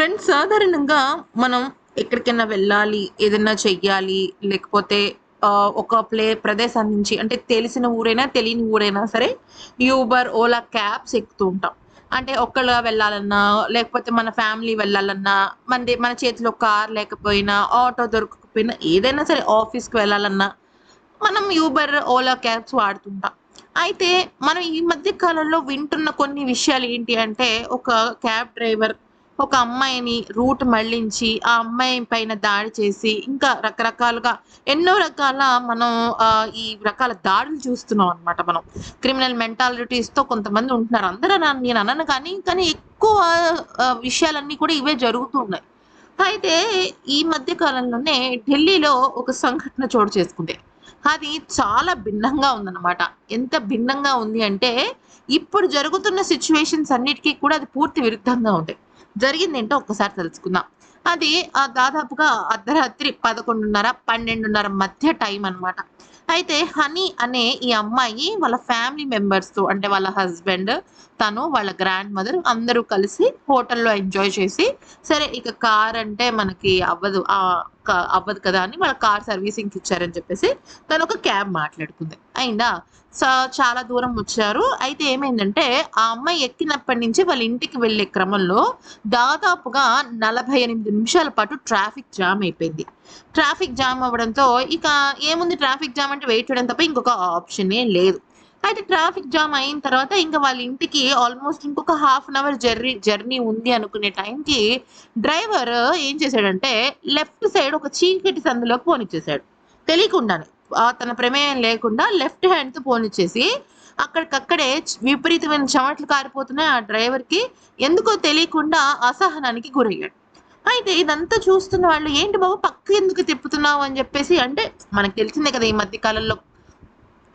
Friends సాధారణంగా మనం ఎక్కడికైనా వెళ్ళాలి ఏదైనా చెయ్యాలి లేకపోతే ఒక ప్లే ప్రదేశం నుంచి అంటే తెలిసిన ఊరైనా తెలియని ఊరైనా సరే యూబర్ ఓలా క్యాబ్స్ ఎక్కుతూ ఉంటాం. అంటే ఒక్కళ్ళ వెళ్ళాలన్నా లేకపోతే మన ఫ్యామిలీ వెళ్ళాలన్నా మన మన చేతిలో కార్ లేకపోయినా ఆటో దొరకకపోయినా ఏదైనా సరే ఆఫీస్కి వెళ్ళాలన్నా మనం యూబర్ ఓలా క్యాబ్స్ వాడుతుంటాం. అయితే మనం ఈ మధ్య కాలంలో వింటున్న కొన్ని విషయాలు ఏంటి అంటే ఒక క్యాబ్ డ్రైవర్ ఒక అమ్మాయిని రూట్ మళ్ళించి ఆ అమ్మాయి పైన దాడి చేసి ఇంకా రకరకాలుగా ఎన్నో రకాల మనం ఈ రకాల దాడులు చూస్తున్నాం అనమాట మనం. క్రిమినల్ మెంటాలిటీస్తో కొంతమంది ఉంటున్నారు. అందరూ నా- నేను అనను కానీ కానీ ఎక్కువ విషయాలన్నీ కూడా ఇవే జరుగుతున్నాయి అయితే ఈ మధ్య కాలంలోనే ఢిల్లీలో ఒక సంఘటన చోటు చేసుకుంది. అది చాలా భిన్నంగా ఉందన్నమాట. ఎంత భిన్నంగా ఉంది అంటే ఇప్పుడు జరుగుతున్న సిచ్యువేషన్స్ అన్నిటికీ కూడా అది పూర్తి విరుద్ధంగా ఉంది. జరిగింది ఏంటో ఒక్కసారి తెలుసుకుందాం. అది ఆ, దాదాపుగా అర్ధరాత్రి పదకొండున్నర పన్నెండున్నర మధ్య టైం అన్నమాట. అయితే హనీ అనే ఈ అమ్మాయి వాళ్ళ ఫ్యామిలీ మెంబర్స్తో అంటే వాళ్ళ హస్బెండ్ తను వాళ్ళ గ్రాండ్ మదర్ అందరూ కలిసి హోటల్లో ఎంజాయ్ చేసి సరే ఇక కార్ అంటే మనకి అవ్వదు క- అవ్వదు కదా అని వాళ్ళ కార్ సర్వీసింగ్ ఇచ్చారని చెప్పేసి తను ఒక క్యాబ్ మాట్లాడుకుంది. అయిందా? సో చాలా దూరం వచ్చారు. అయితే ఏమైందంటే ఆ అమ్మాయి ఎక్కినప్పటి నుంచి వాళ్ళ ఇంటికి వెళ్ళే క్రమంలో దాదాపుగా నలభై ఎనిమిది నిమిషాల పాటు ట్రాఫిక్ జామ్ అయిపోయింది. ట్రాఫిక్ జామ్ అవ్వడంతో ఇక ఏముంది ట్రాఫిక్ జామ్ అంటే వెయిట్ చేయడం తప్ప ఇంకొక ఆప్షనే లేదు. అయితే ట్రాఫిక్ జామ్ అయిన తర్వాత ఇంకా వాళ్ళ ఇంటికి ఆల్మోస్ట్ ఇంకొక half an hour journey journey ఉంది అనుకునే టైంకి డ్రైవర్ ఏం చేశాడంటే లెఫ్ట్ సైడ్ ఒక చీకటి సందులోకి పోనిచ్చేసాడు తెలియకుండానే. తన ప్రమేయం లేకుండా లెఫ్ట్ హ్యాండ్తో పోనిచ్చేసి అక్కడికక్కడే విపరీతమైన చెమట్లు కారిపోతున్నాయి ఆ డ్రైవర్కి ఎందుకో తెలియకుండా అసహనానికి గురయ్యాడు. అయితే ఇదంతా చూస్తున్న వాళ్ళు ఏంటి బాబు పక్క ఎందుకు తిప్పుతున్నావు? అని చెప్పేసి అంటే మనకు తెలిసిందే కదా ఈ మధ్య కాలంలో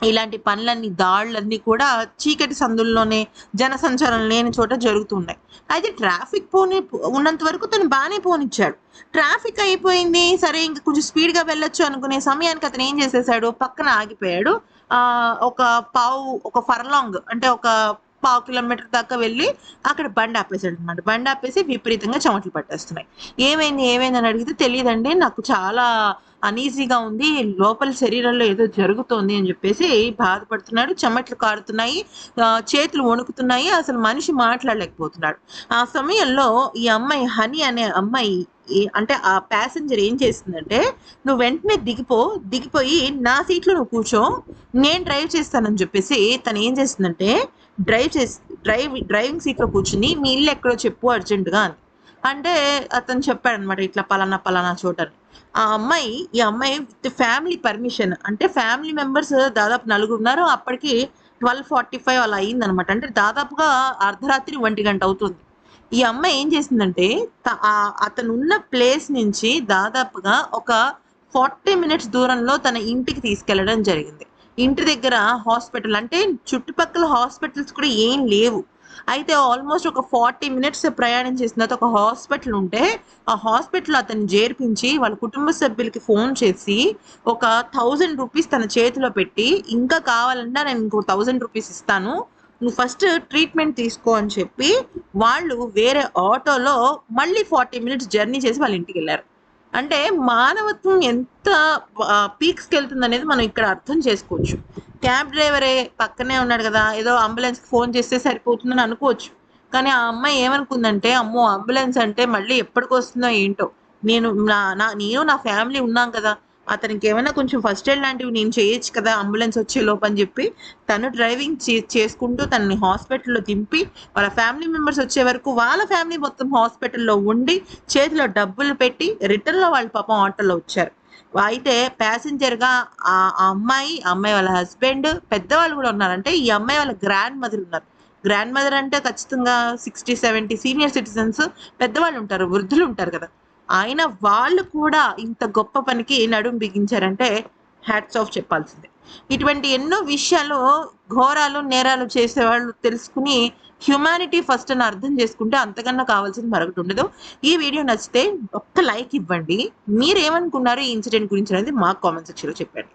ఇలాంటి పనులన్నీ దాడులన్నీ కూడా చీకటి సందుల్లోనే జనసంచారం లేని చోట జరుగుతున్నాయి. అయితే ట్రాఫిక్ పోని ఉన్నంత వరకు తను బాగానే పోనిచ్చాడు. ట్రాఫిక్ అయిపోయింది సరే ఇంకా కొంచెం స్పీడ్గా వెళ్ళొచ్చు అనుకునే సమయానికి అతను ఏం చేసేసాడు? పక్కన ఆగిపోయాడు. ఒక పావు ఒక ఫర్లాంగ్ అంటే ఒక పావు కిలోమీటర్ దాకా వెళ్ళి అక్కడ బండి ఆపేసాడు అనమాట బండి ఆపేసి విపరీతంగా చెమటలు పట్టేస్తున్నాయి. ఏమైంది ఏమైంది అని అడిగితే తెలియదండి. నాకు చాలా అనీజీగా ఉంది. లోపల శరీరంలో ఏదో జరుగుతోంది అని చెప్పేసి బాధపడుతున్నాడు. చెమట్లు కారుతున్నాయి. చేతులు వణుకుతున్నాయి. అసలు మనిషి మాట్లాడలేకపోతున్నాడు. ఆ సమయంలో ఈ అమ్మాయి హనీ అనే అమ్మాయి అంటే ఆ ప్యాసింజర్ ఏం చేసిందంటే నువ్వు వెంటనే దిగిపో. దిగిపోయి నా సీట్లో నువ్వు కూర్చో. నేను డ్రైవ్ చేస్తానని చెప్పేసి తను ఏం చేసిందంటే డ్రైవ్ చేసి డ్రైవ్ డ్రైవింగ్ సీట్లో కూర్చుని మీ ఇల్లు ఎక్కడో చెప్పు అర్జెంటుగా అని అంటే అతను చెప్పాడు అనమాట ఇట్లా పలానా పలానా చోట ఆ అమ్మాయి ఈ అమ్మాయి విత్ ఫ్యామిలీ పర్మిషన్ అంటే ఫ్యామిలీ మెంబర్స్ దాదాపు నలుగురు ఉన్నారు అప్పటికి ట్వెల్వ్ ఫార్టీ ఫైవ్ అలా అయిందనమాట అంటే దాదాపుగా అర్ధరాత్రి ఒంటి గంట అవుతుంది. ఈ అమ్మాయి ఏం చేసిందంటే ఆ- అతను ఉన్న ప్లేస్ నుంచి దాదాపుగా ఒక ఫార్టీ మినిట్స్ దూరంలో తన ఇంటికి తీసుకెళ్ళడం జరిగింది. ఇంటి దగ్గర హాస్పిటల్ అంటే చుట్టుపక్కల హాస్పిటల్స్ కూడా ఏం లేవు. అయితే ఆల్మోస్ట్ ఒక ఫార్టీ మినిట్స్ ప్రయాణం చేసిన తర్వాత ఒక హాస్పిటల్ ఉంటే ఆ హాస్పిటల్ అతన్ని చేర్పించి వాళ్ళ కుటుంబ సభ్యులకి ఫోన్ చేసి ఒక థౌజండ్ రూపీస్ తన చేతిలో పెట్టి ఇంకా కావాలన్నా నేను ఇంకో థౌజండ్ రూపీస్ ఇస్తాను. నువ్వు ఫస్ట్ ట్రీట్మెంట్ తీసుకో అని చెప్పి వాళ్ళు వేరే ఆటోలో మళ్ళీ ఫార్టీ మినిట్స్ జర్నీ చేసి వాళ్ళ ఇంటికి వెళ్ళారు. అంటే మానవత్వం ఎంత పీక్స్కి వెళ్తుంది అనేది మనం ఇక్కడ అర్థం చేసుకోవచ్చు. క్యాబ్ డ్రైవరే పక్కనే ఉన్నాడు కదా ఏదో అంబులెన్స్కి ఫోన్ చేస్తే సరిపోతుందని అనుకోవచ్చు. కానీ ఆ అమ్మాయి ఏమనుకుందంటే అమ్మో అంబులెన్స్ అంటే మళ్ళీ ఎప్పటికి వస్తుందో ఏంటో. నేను నా నా నేను నా ఫ్యామిలీ ఉన్నాం కదా అతనికి ఏమైనా కొంచెం ఫస్ట్ ఎయిడ్ లాంటివి నేను చేయొచ్చు కదా అంబులెన్స్ వచ్చే లోపని చెప్పి తను డ్రైవింగ్ చే- చేసుకుంటూ తనని హాస్పిటల్లో దింపి వాళ్ళ ఫ్యామిలీ మెంబర్స్ వచ్చే వరకు వాళ్ళ ఫ్యామిలీ మొత్తం హాస్పిటల్లో ఉండి చేతిలో డబ్బులు పెట్టి రిటర్న్లో వాళ్ళ పాపం ఆటోలో వచ్చారు. అయితే ప్యాసింజర్గా ఆ ఆ అమ్మాయి అమ్మాయి వాళ్ళ హస్బెండ్ పెద్దవాళ్ళు కూడా ఉన్నారంటే ఈ అమ్మాయి వాళ్ళ గ్రాండ్ మదర్ ఉన్నారు. గ్రాండ్ మదర్ అంటే ఖచ్చితంగా సిక్స్టీ సెవెంటీ సీనియర్ సిటిజన్స్ పెద్దవాళ్ళు ఉంటారు వృద్ధులు ఉంటారు కదా. ఆయన వాళ్ళు కూడా ఇంత గొప్ప పనికి నడుం బిగించారంటే హ్యాట్స్ ఆఫ్ చెప్పాల్సిందే. ఇటువంటి ఎన్నో విషయాలు ఘోరాలు నేరాలు చేసేవాళ్ళు తెలుసుకుని హ్యుమానిటీ ఫస్ట్ అని అర్థం చేసుకుంటే అంతకన్నా కావాల్సింది మరొకటి ఉండదు. ఈ వీడియో నచ్చితే ఒక్క లైక్ ఇవ్వండి. మీరేమనుకున్నారు ఈ ఇన్సిడెంట్ గురించి అనేది మాకు కామెంట్ సెక్షన్లో చెప్పండి.